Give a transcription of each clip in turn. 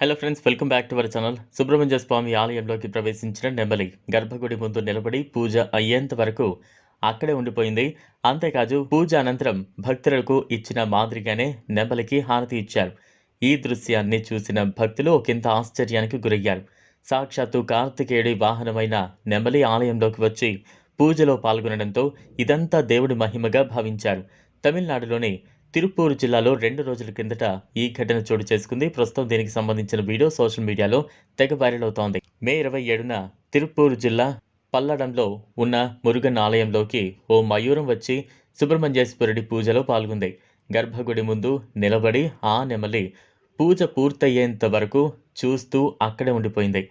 Hello friends welcome back to our channel Subrahmanya Swamy ఆలయంలోకి ప్రవేశించిన నెమలి. గర్భగుడి ముందు నిలబడి పూజ అయ్యేంత వరకు అక్కడే ఉండిపోయింది. అంతేకాదు పూజ అనంతరం భక్తులకు ఇచ్చిన మాదిరిగానే నెమలికి హారతి ఇచ్చారు. ఈ దృశ్యాన్ని చూసిన భక్తులు ఒకంత ఆశ్చర్యానికి గురయ్యారు. సాక్షాత్తు కార్తికేయుడి వాహనమైన నెమలి ఆలయంలోకి వచ్చి పూజలో పాల్గొనడంతో ఇదంతా దేవుడి మహిమగా భావించారు. తమిళనాడులోని తిరుపూరు జిల్లాలో రెండు రోజుల కిందట ఈ ఘటన చోటు చేసుకుంది. ప్రస్తుతం దీనికి సంబంధించిన వీడియో సోషల్ మీడియాలో తెగ వైరల్ అవుతోంది. మే ఇరవై ఏడున తిరుపూరు జిల్లా పల్లడంలో ఉన్న మురుగన్ ఆలయంలోకి ఓ మయూరం వచ్చి సుబ్రహ్మణ్యేశ్వరుడి పూజలో పాల్గొంది. గర్భగుడి ముందు నిలబడి ఆ నెమలి పూజ పూర్తయ్యేంత వరకు చూస్తూ అక్కడే ఉండిపోయింది.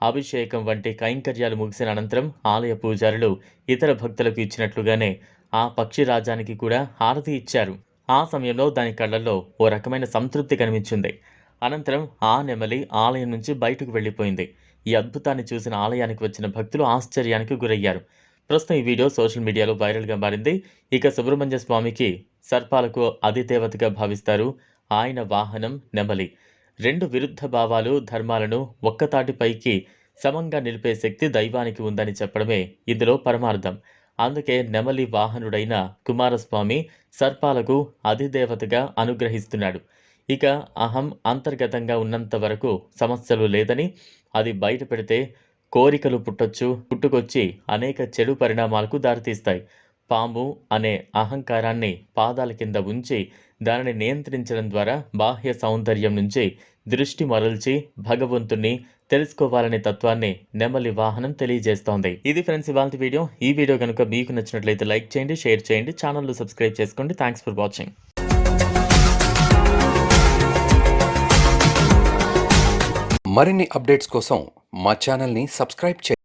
అభిషేకం వంటి కైంకర్యాలు ముగిసిన అనంతరం ఆలయ పూజారులు ఇతర భక్తులకు ఇచ్చినట్లుగానే ఆ పక్షి రాజానికి కూడా హారతి ఇచ్చారు. ఆ సమయంలో దాని కళ్ళల్లో ఓ రకమైన సంతృప్తి కనిపించింది. అనంతరం ఆ నెమలి ఆలయం నుంచి బయటకు వెళ్ళిపోయింది. ఈ అద్భుతాన్ని చూసిన ఆలయానికి వచ్చిన భక్తులు ఆశ్చర్యానికి గురయ్యారు. ప్రస్తుతం ఈ వీడియో సోషల్ మీడియాలో వైరల్గా మారింది. ఇక సుబ్రహ్మణ్య స్వామికి సర్పాలకు అధిదేవతగా భావిస్తారు ఆయన వాహనం నెమలి. రెండు విరుద్ధ భావాలు ధర్మాలను ఒక్కతాటిపైకి సమంగా నిలిపే శక్తి దైవానికి ఉందని చెప్పడమే ఇందులో పరమార్థం. అందుకే నెమలి వాహనుడైన కుమారస్వామి సర్పాలకు అధిదేవతగా అనుగ్రహిస్తున్నాడు. ఇక అహం అంతర్గతంగా ఉన్నంత వరకు సమస్యలు లేదని అది బయట పెడితే కోరికలు పుట్టొచ్చు పుట్టుకొచ్చి అనేక చెడు పరిణామాలకు దారితీస్తాయి. పాము అనే అహంకారాన్ని పాదాల కింద ఉంచి దానిని నియంత్రించడం ద్వారా బాహ్య సౌందర్యం నుంచి దృష్టి మరల్చి భగవంతుణ్ణి తెలుసుకోవాలనే తత్వాన్ని నెమలి వాహనం తెలియజేస్తోంది. ఇది ఫ్రెండ్స్ ఇవాళ వీడియో. ఈ వీడియో కనుక మీకు నచ్చినట్లయితే లైక్ చేయండి షేర్ చేయండి ఛానల్ను సబ్స్క్రైబ్ చేసుకోండి. థ్యాంక్స్ ఫర్ వాచింగ్ మరిన్ని అప్డేట్స్ కోసం మా ఛానల్ని సబ్స్క్రైబ్ చేయండి.